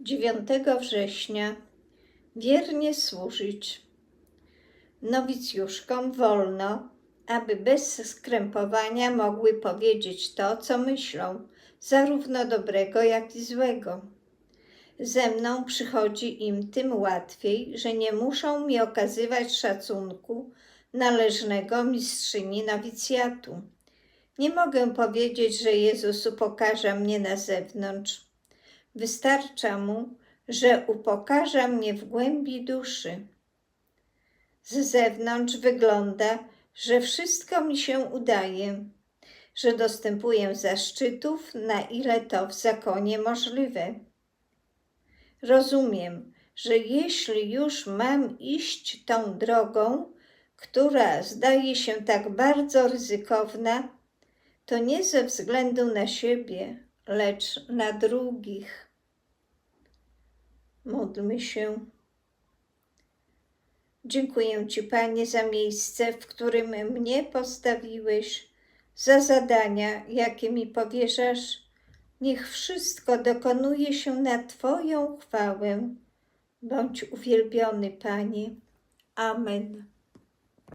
9 września wiernie służyć. Nowicjuszkom wolno, aby bez skrępowania mogły powiedzieć to, co myślą, zarówno dobrego, jak i złego. Ze mną przychodzi im tym łatwiej, że nie muszą mi okazywać szacunku należnego mistrzyni nowicjatu. Nie mogę powiedzieć, że Jezus upokarza mnie na zewnątrz. Wystarcza mu, że upokarza mnie w głębi duszy. Z zewnątrz wygląda, że wszystko mi się udaje, że dostępuję zaszczytów, na ile to w zakonie możliwe. Rozumiem, że jeśli już mam iść tą drogą, która zdaje się tak bardzo ryzykowna, to nie ze względu na siebie, lecz na drugich. Módlmy się. Dziękuję Ci, Panie, za miejsce, w którym mnie postawiłeś, za zadania, jakie mi powierzasz. Niech wszystko dokonuje się na Twoją chwałę. Bądź uwielbiony, Panie. Amen.